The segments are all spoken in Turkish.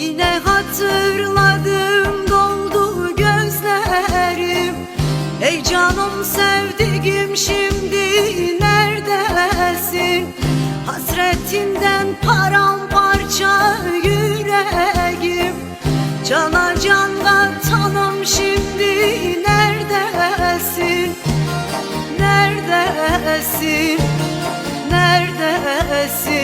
Yine hatırladım doldu gözlerim. Ey canım sevdiğim şimdi neredesin? Hasretinden paramparça yüreğim. Cana can katanım şimdi Neredesin? Neredesin? Neredesin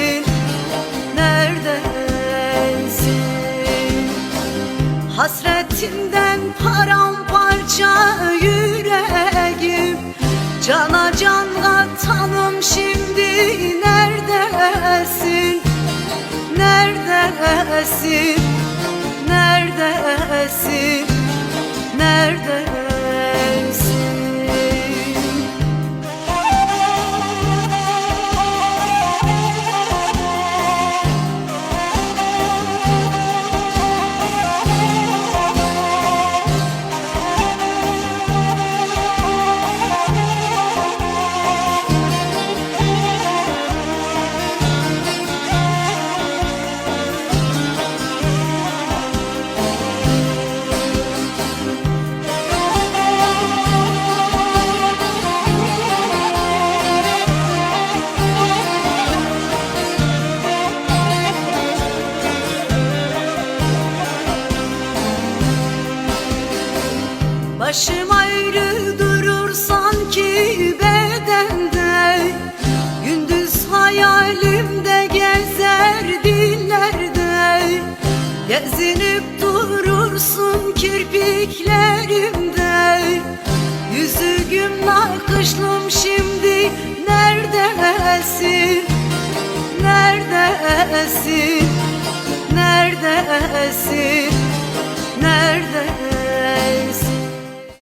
Hasretinden paramparça yüreğim Cana can katanım şimdi neredesin? Neredesin? Neredesin? Neredesin Başım ayrı durur sanki bedende. Gündüz hayalimde gezer dillerde. Gezinip durursun kirpiklerimde. Yüzüğüm nakışlım şimdi neredesin? Neredesin? Neredesin